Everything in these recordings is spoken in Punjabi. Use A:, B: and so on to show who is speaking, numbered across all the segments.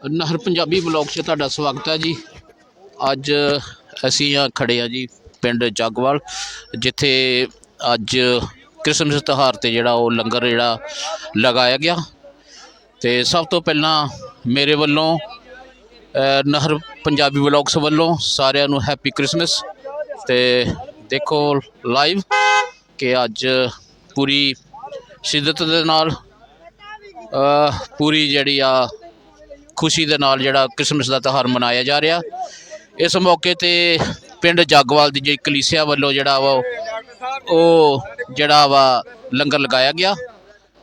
A: ਨਹਿਰ ਪੰਜਾਬੀ ਬਲੌਗ 'ਚ ਤੁਹਾਡਾ ਸਵਾਗਤ ਹੈ ਜੀ। ਅੱਜ ਅਸੀਂ ਆ ਖੜੇ ਆ ਜੀ ਪਿੰਡ ਜਗਵਾਲ, ਜਿੱਥੇ ਅੱਜ ਕ੍ਰਿਸਮਸ ਤਿਉਹਾਰ ਤੇ ਜਿਹੜਾ ਉਹ ਲੰਗਰ ਜਿਹੜਾ ਲਗਾਇਆ ਗਿਆ। ਤੇ ਸਭ ਤੋਂ ਪਹਿਲਾਂ ਮੇਰੇ ਵੱਲੋਂ ਨਹਿਰ ਪੰਜਾਬੀ ਬਲੌਗਸ ਵੱਲੋਂ ਸਾਰਿਆਂ ਨੂੰ ਹੈਪੀ ਕ੍ਰਿਸਮਸ। ਤੇ ਦੇਖੋ ਲਾਈਵ ਕਿ ਅੱਜ ਪੂਰੀ ਸ਼ਿੱਦਤ ਦੇ ਨਾਲ ਪੂਰੀ ਜਿਹੜੀ ਆ ਖੁਸ਼ੀ ਦੇ ਨਾਲ ਜਿਹੜਾ ਕ੍ਰਿਸਮਸ ਦਾ ਤਿਉਹਾਰ ਮਨਾਇਆ ਜਾ ਰਿਹਾ। ਇਸ ਮੌਕੇ ਤੇ ਪਿੰਡ ਜਾਗਵਾਲ ਦੀ ਜਿਹੜੀ ਕਲੀਸਿਆ ਵੱਲੋਂ ਜਿਹੜਾ ਵਾ, ਉਹ ਜਿਹੜਾ ਵਾ ਲੰਗਰ ਲਗਾਇਆ ਗਿਆ।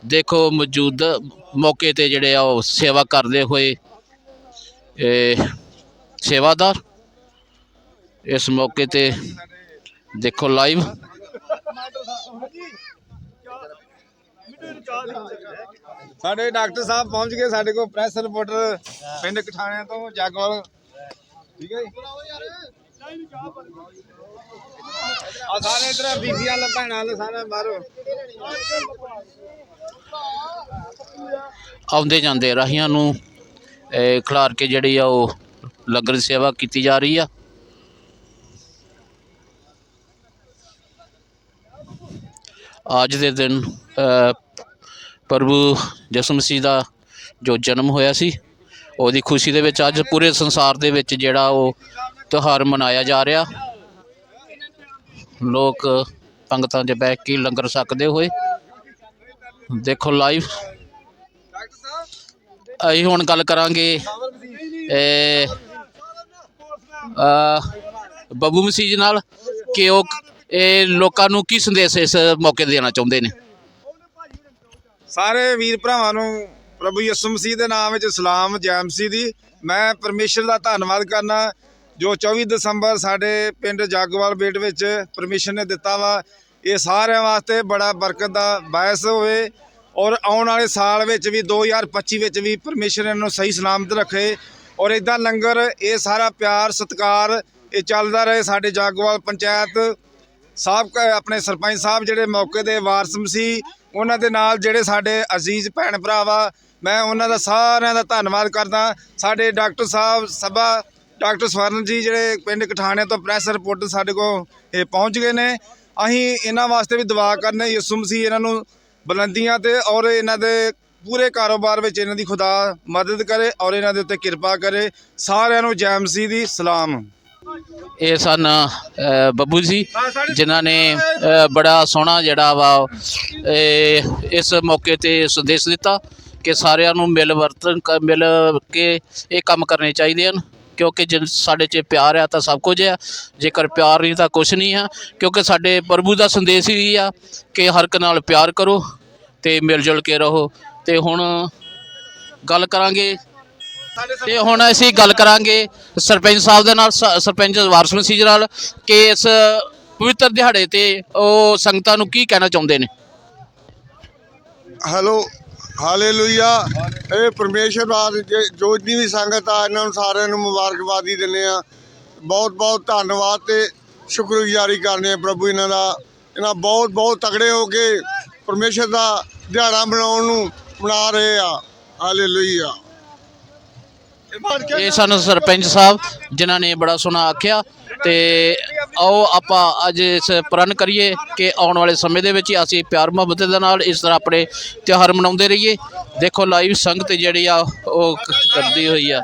A: ਦੇਖੋ ਮੌਜੂਦ ਮੌਕੇ ਤੇ ਜਿਹੜੇ ਆ, ਉਹ ਸੇਵਾ ਕਰਦੇ ਹੋਏ ਸੇਵਾਦਾਰ, ਇਸ ਮੌਕੇ ਤੇ ਦੇਖੋ ਲਾਈਵ
B: ਸਾਡੇ ਡਾਕਟਰ ਸਾਹਿਬ ਪਹੁੰਚ ਗਏ, ਸਾਡੇ ਕੋਲ ਪ੍ਰੈਸ ਰਿਪੋਰਟਰ ਪਿੰਡ ਕਠਾਣਿਆਂ ਤੋਂ, ਜਾਗਵਾਲ। ਠੀਕ ਹੈ ਜੀ? ਆ ਸਾਰੇ ਇਧਰ ਬੀਬੀਆਂ ਲ ਭੈਣਾਂ ਸਾਰੇ ਮਾਰੋ
A: ਆਉਂਦੇ ਜਾਂਦੇ ਰਾਹੀਆਂ ਨੂੰ ਖਿਲਾਰ ਕੇ ਜਿਹੜੀ ਆ ਉਹ ਲੰਗਰ ਸੇਵਾ ਕੀਤੀ ਜਾ ਰਹੀ ਆ। ਅੱਜ ਦੇ ਦਿਨ ਪ੍ਰਭੂ ਯਿਸੂ ਮਸੀਹ ਦਾ ਜੋ ਜਨਮ ਹੋਇਆ ਸੀ, ਉਹਦੀ ਖੁਸ਼ੀ ਦੇ ਵਿੱਚ ਅੱਜ ਪੂਰੇ ਸੰਸਾਰ ਦੇ ਵਿੱਚ ਜਿਹੜਾ ਉਹ ਤਿਉਹਾਰ ਮਨਾਇਆ ਜਾ ਰਿਹਾ। ਲੋਕ ਪੰਗਤਾਂ 'ਚ ਬੈਠ ਕੇ ਲੰਗਰ ਛਕਦੇ ਹੋਏ ਦੇਖੋ ਲਾਈਵ ਅਸੀਂ ਹੁਣ ਗੱਲ ਕਰਾਂਗੇ, ਇਹ ਬੱਬੂ ਮਸੀਹ ਜੀ ਨਾਲ ਕਿ ਉਹ, ਇਹ ਲੋਕਾਂ ਨੂੰ ਕੀ ਸੰਦੇਸ਼ ਇਸ ਮੌਕੇ ਦੇਣਾ ਚਾਹੁੰਦੇ ਨੇ?
B: ਸਾਰੇ ਵੀਰ ਭਰਾਵਾਂ ਨੂੰ ਪ੍ਰਭੂ ਯਿਸੂ ਮਸੀਹ ਦੇ ਨਾਮ ਵਿੱਚ ਸਲਾਮ, ਜੈ ਮਸੀਹ ਦੀ। ਮੈਂ ਪਰਮੇਸ਼ਰ ਦਾ ਧੰਨਵਾਦ ਕਰਨਾ, ਜੋ 24 ਦਸੰਬਰ ਸਾਡੇ ਪਿੰਡ ਜਾਗਵਾਲ ਬੇਟ ਵਿੱਚ ਪਰਮਿਸ਼ਨ ਨੇ ਦਿੱਤਾ ਵਾ। ਇਹ ਸਾਰਿਆਂ ਵਾਸਤੇ ਬੜਾ ਬਰਕਤ ਦਾ ਬਾਇਸ ਹੋਵੇ ਔਰ ਆਉਣ ਵਾਲੇ ਸਾਲ ਵਿੱਚ ਵੀ 2025 ਵਿੱਚ ਵੀ ਪਰਮੇਸ਼ਰ ਇਹਨੂੰ ਸਹੀ ਸਲਾਮਤ ਰੱਖੇ ਔਰ ਇਦਾਂ ਲੰਗਰ, ਇਹ ਸਾਰਾ ਪਿਆਰ, ਸਤਿਕਾਰ, ਇਹ ਚੱਲਦਾ ਰਹੇ ਸਾਡੇ ਜਾਗਵਾਲ ਪੰਚਾਇਤ। ਸਾਬਕਾ ਆਪਣੇ ਸਰਪੰਚ ਸਾਹਿਬ ਜਿਹੜੇ ਮੌਕੇ ਦੇ ਵਾਰਸਮ ਸੀ ਉਹਨਾਂ ਦੇ ਨਾਲ ਜਿਹੜੇ ਸਾਡੇ ਅਜ਼ੀਜ਼ ਭੈਣ ਭਰਾ ਵਾ, ਮੈਂ ਉਹਨਾਂ ਦਾ ਸਾਰਿਆਂ ਦਾ ਧੰਨਵਾਦ ਕਰਦਾ। ਸਾਡੇ ਡਾਕਟਰ ਸਾਹਿਬ ਸਭਾ, ਡਾਕਟਰ ਸਵਰਨ ਜੀ ਜਿਹੜੇ ਪਿੰਡ ਕਠਾਣੇ ਤੋਂ ਪ੍ਰੈਸ ਰਿਪੋਰਟਰ ਸਾਡੇ ਕੋਲ ਇਹ ਪਹੁੰਚ ਗਏ ਨੇ। ਅਸੀਂ ਇਹਨਾਂ ਵਾਸਤੇ ਵੀ ਦੁਆ ਕਰਨੇ, ਯਿਸੂ ਮਸੀਹ ਇਹਨਾਂ ਨੂੰ ਬੁਲੰਦੀਆਂ ਤੇ ਔਰ ਇਹਨਾਂ ਦੇ ਪੂਰੇ ਕਾਰੋਬਾਰ ਵਿੱਚ ਇਹਨਾਂ ਦੀ ਖੁਦਾ ਮਦਦ ਕਰੇ ਔਰ ਇਹਨਾਂ ਦੇ ਉੱਤੇ ਕਿਰਪਾ ਕਰੇ। ਸਾਰਿਆਂ ਨੂੰ ਜੈ ਮਸੀਹ ਦੀ ਸਲਾਮ।
A: ਇਹ ਸਨ ਬੱਬੂ ਜੀ, ਜਿਨ੍ਹਾਂ ਨੇ ਬੜਾ ਸੋਹਣਾ ਜਿਹੜਾ ਵਾ ਇਸ ਮੌਕੇ ਤੇ ਸੰਦੇਸ਼ ਦਿੱਤਾ ਕਿ ਸਾਰਿਆਂ ਨੂੰ ਮਿਲ ਵਰਤਨ ਕ- ਮਿਲ ਕੇ ਇਹ ਕੰਮ ਕਰਨੇ ਚਾਹੀਦੇ ਹਨ, ਕਿਉਂਕਿ ਜੇ ਸਾਡੇ 'ਚ ਪਿਆਰ ਆ ਤਾਂ ਸਭ ਕੁਝ ਆ, ਜੇਕਰ ਪਿਆਰ ਨਹੀਂ ਤਾਂ ਕੁਝ ਨਹੀਂ ਆ, ਕਿਉਂਕਿ ਸਾਡੇ ਪ੍ਰਭੂ ਦਾ ਸੰਦੇਸ਼ ਹੀ ਆ ਕਿ ਹਰ ਇੱਕ ਨਾਲ ਪਿਆਰ ਕਰੋ ਤੇ ਮਿਲ ਜੁਲ ਕੇ ਰਹੋ। ਤੇ ਹੁਣ ਗੱਲ ਕਰਾਂਗੇ ਤੇ ਹੁਣ ਅਸੀਂ ਗੱਲ ਕਰਾਂਗੇ ਸਰਪੰਚ ਸਾਹਿਬ ਦੇ ਨਾਲ ਸ- ਸਰਪੰਚ ਵਾਰਸ ਮਸੀਹ ਜੀ ਨਾਲ ਕਿ ਇਸ ਪਵਿੱਤਰ ਦਿਹਾੜੇ ਤੇ ਉਹ ਸੰਗਤਾਂ ਨੂੰ ਕੀ ਕਹਿਣਾ ਚਾਹੁੰਦੇ ਨੇ?
C: Hello hallelujah. ਇਹ ਪਰਮੇਸ਼ਰ ਬਾਦ ਜੋ ਜਿੰਨੀ ਵੀ ਸੰਗਤ ਆ ਇਹਨਾਂ ਨੂੰ ਸਾਰਿਆਂ ਨੂੰ ਮੁਬਾਰਕਬਾਦੀ ਦਿੰਦੇ ਆ ਬਹੁਤ ਬਹੁਤ ਧੰਨਵਾਦ ਤੇ ਸ਼ੁਕਰਗੁਜ਼ਾਰੀ ਕਰਨੇ ਆ ਪ੍ਰਭੂ ਇਹਨਾਂ ਦਾ। ਇਹਨਾਂ ਬਹੁਤ ਬਹੁਤ ਤਗੜੇ ਹੋ ਕੇ ਪਰਮੇਸ਼ਰ ਦਾ ਦਿਹਾੜਾ ਮਨਾਉਣ ਨੂੰ ਮਨਾ ਰਹੇ ਆ। ਹਾਲੇਲੂਇਆ।
A: ਇਹ ਸਨ ਸਰਪੰਚ ਸਾਹਿਬ ਜਿਨ੍ਹਾਂ ਨੇ ਬੜਾ ਸੋਹਣਾ ਆਖਿਆ ਤੇ ਆਓ ਆਪਾਂ ਅੱਜ ਇਸ ਪ੍ਰਣ ਕਰੀਏ ਕਿ ਆਉਣ ਵਾਲੇ ਸਮੇਂ ਦੇ ਵਿੱਚ ਅਸੀਂ ਪਿਆਰ ਮੁਹੱਬਤ ਦੇ ਨਾਲ ਇਸ ਤਰ੍ਹਾਂ ਆਪਣੇ ਤਿਉਹਾਰ ਮਨਾਉਂਦੇ ਰਹੀਏ। ਦੇਖੋ ਲਾਈਵ ਸੰਗਤ ਜਿਹੜੀ ਆ ਉਹ ਕਰਦੀ ਹੋਈ ਆ।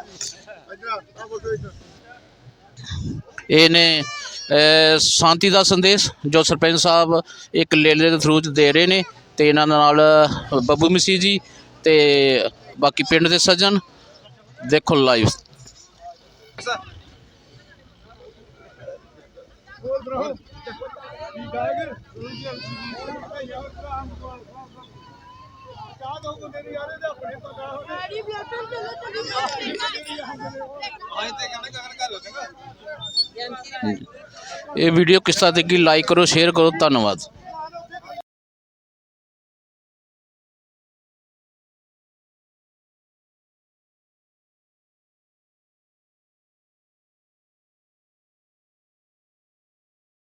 A: ਇਹ ਨੇ ਅ, ਸ਼ਾਂਤੀ ਦਾ ਸੰਦੇਸ਼ ਜੋ ਸਰਪੰਚ ਸਾਹਿਬ ਇੱਕ ਲੇਲੇ ਦੇ ਥਰੂ ਦੇ ਰਹੇ ਨੇ ਤੇ ਇਹਨਾਂ ਨਾਲ ਬੱਬੂ ਮਸੀਹ ਜੀ ਤੇ ਬਾਕੀ ਪਿੰਡ ਦੇ ਸੱਜਣ ਦੇਖੋ ਲਾਈਵ ਇਹ ਵੀਡੀਓ ਕਿਸ ਤਰ੍ਹਾਂ ਲੱਗੀ ਲਾਈਕ ਕਰੋ ਸ਼ੇਅਰ ਕਰੋ। ਧੰਨਵਾਦ।